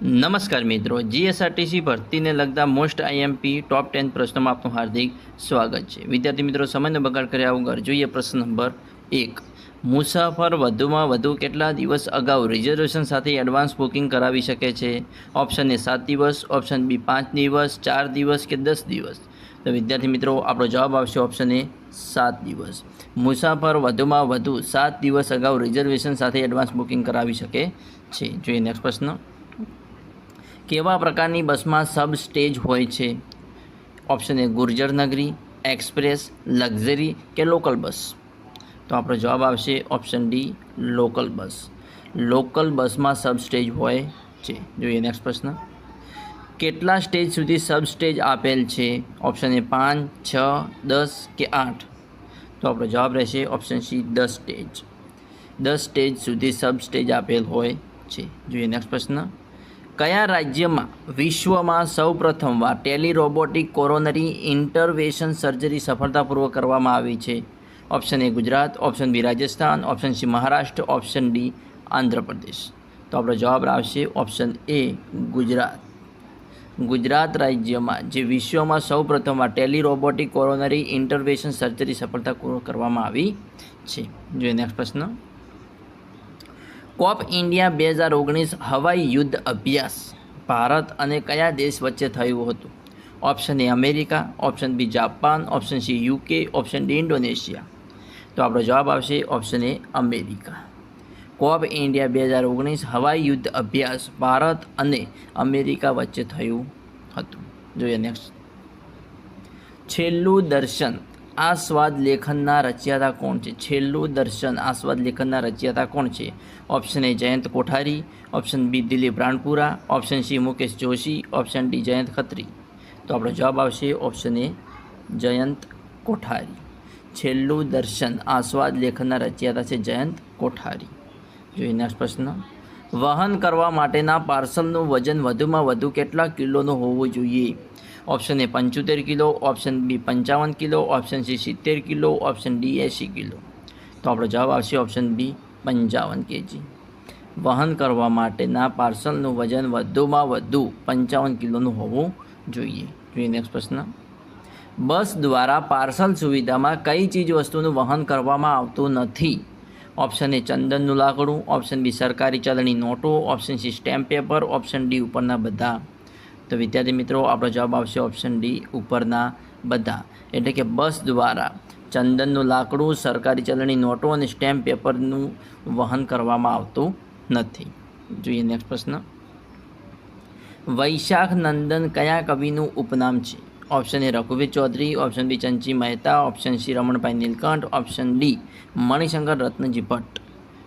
નમસ્કાર મિત્રો, જીએસઆરટીસી ભરતીને લગતા મોસ્ટ આઈએમપી ટોપ ટેન પ્રશ્નોમાં આપનું હાર્દિક સ્વાગત છે. વિદ્યાર્થી મિત્રો, સમયનો બગાડ કર્યા વગર જોઈએ પ્રશ્ન નંબર એક. મુસાફર વધુમાં વધુ કેટલા દિવસ અગાઉ રિઝર્વેશન સાથે એડવાન્સ બુકિંગ કરાવી શકે છે? ઓપ્શન એ સાત દિવસ, ઓપ્શન બી પાંચ દિવસ, ચાર દિવસ કે દસ દિવસ? તો વિદ્યાર્થી મિત્રો, આપણો જવાબ આવશે ઓપ્શન એ સાત દિવસ. મુસાફર વધુમાં વધુ સાત દિવસ અગાઉ રિઝર્વેશન સાથે એડવાન્સ બુકિંગ કરાવી શકે છે? જોઈએ નેક્સ્ટ પ્રશ્ન. કેવા પ્રકારની બસમાં સબ સ્ટેજ હોય છે? Option A Gurjar Nagari, express, luxury કે લોકલ બસ? તો આપણો જવાબ આવશે option D, local bus. Local બસમાં સબ સ્ટેજ હોય છે. જોઈએ નેક્સ્ટ પ્રશ્ન. કેટલા સ્ટેજ સુધી સબ સ્ટેજ આપેલ છે? ઓપ્શન એ પાંચ, છ, દસ કે આઠ? તો આપણો જવાબ રહેશે ઓપ્શન સી દસ સ્ટેજ. દસ સ્ટેજ સુધી સબ સ્ટેજ આપેલ હોય છે. જોઈએ નેક્સ્ટ પ્રશ્ન. કયા રાજ્યમાં વિશ્વમાં સૌપ્રથમવાર tele robotic coronary intervention surgery સફળતાપૂર્વક કરવામાં આવી છે? Option A Gujarat, option B Rajasthan, option C Maharashtra, option D Andhra Pradesh. તો આપણો જવાબ આવશે ઓપ્શન એ ગુજરાત. ગુજરાત રાજ્યમાં જે વિશ્વમાં સૌપ્રથમવાર tele robotic coronary intervention surgery સફળતાપૂર્વક કરવામાં આવી છે. જોઈએ નેક્સ્ટ પ્રશ્ન. કોપ ઇન્ડિયા બે હજાર ઓગણીસ હવાઈ યુદ્ધ અભ્યાસ ભારત અને કયા દેશ વચ્ચે થયું હતું? Option A America option B Japan option C UK option D Indonesia. તો આપણો જવાબ આવશે option A America. COP India બે હજાર ઓગણીસ હવાઈ યુદ્ધ અભ્યાસ ભારત અને અમેરિકા વચ્ચે થયું હતું. જોઈએ નેક્સ્ટ છેલ્લું દર્શન. આ સ્વાદ લેખનના રચયિતા કોણ છે? છેલ્લું દર્શન આસ્વાદ લેખનના રચયિતા કોણ છે? Option A Jayant Kothari. Option B Dilip Ranpura. Option C Mukesh Joshi. Option D Jayant Khatri. તો આપણો જવાબ આવશે ઓપ્શન એ જયંત કોઠારી. છેલ્લું દર્શન આસ્વાદ લેખનના રચયિતા છે જયંત કોઠારી. જોઈએ નેક્સ્ટ પ્રશ્ન. વહન કરવા માટેના પાર્સલનું વજન વધુમાં વધુ કેટલા કિલોનું હોવું જોઈએ? ઓપ્શન એ પંચોતેર કિલો. ઓપ્શન બી પંચાવન કિલો. ઓપ્શન સી સિત્તેર કિલો. ઓપ્શન ડી એંસી કિલો. તો આપણો જવાબ આવશે ઓપ્શન બી પંચાવન કેજી. વહન કરવા માટેના પાર્સલનું વજન વધુમાં વધુ પંચાવન કિલોનું હોવું જોઈએ. જોઈએ નેક્સ્ટ પ્રશ્ન. બસ દ્વારા પાર્સલ સુવિધામાં કઈ ચીજ વસ્તુનું વહન કરવામાં આવતું નથી? ઓપ્શન એ ચંદનનું લાકડું. ઓપ્શન બી સરકારી ચલણી નોટો. Option C stamp paper option D ઉપરના બધા તો વિદ્યાર્થી મિત્રો, આપણો જવાબ આવશે ઓપ્શન ડી ઉપરના બધા. એટલે કે બસ દ્વારા ચંદનનું લાકડું સરકારી ચલણી નોટો અને સ્ટેમ્પ પેપરનું વહન કરવામાં આવતું નથી. જોઈએ નેક્સ્ટ પ્રશ્ન. વૈશાખ નંદન કયા કવિનું ઉપનામ છે? Option A રઘુવીર Chaudhari. Option B Chanchi Mehta. Option C Ramanbhai Nilkanth. Option D Manishankar Ratnaji Bhatt.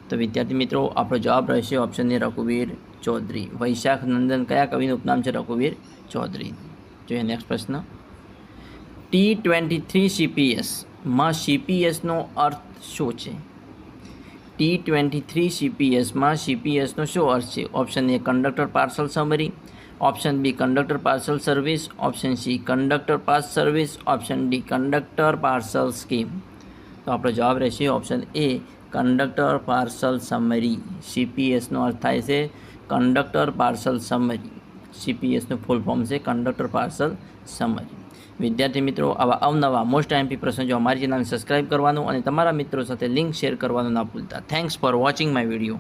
તો વિદ્યાર્થી મિત્રો, આપણો જવાબ રહેશે ઓપ્શન એ રઘુવીર ચૌધરી. વૈશાખ નંદન કયા કવિનું ઉપનામ છે રઘુવીર ચૌધરી? જોઈએ નેક્સ્ટ પ્રશ્ન. ટી ટ્વેન્ટી થ્રી સીપીએસમાં સીપીએસનો અર્થ શું છે? ટી ટ્વેન્ટી થ્રી સીપીએસમાં સીપીએસનો શું અર્થ છે? Option A conductor parcel summary option B conductor parcel service option C conductor pass service option D conductor parcel scheme તો આપણો જવાબ રહેશે option A conductor parcel summary સીપીએસનો અર્થ થાય છે કંડક્ટર પાર્સલ સમરી. સીપીએસનું ફૂલ ફોર્મ છે કંડક્ટર પાર્સલ સમરી. વિદ્યાર્થી મિત્રો, આવા અવનવા મોસ્ટ આઈએમપી પ્રશ્નો જો અમારી ચેનલને સબસ્ક્રાઇબ કરવાનું અને તમારા મિત્રો સાથે લિંક શેર કરવાનું ના ભૂલતા. Thanks for watching my video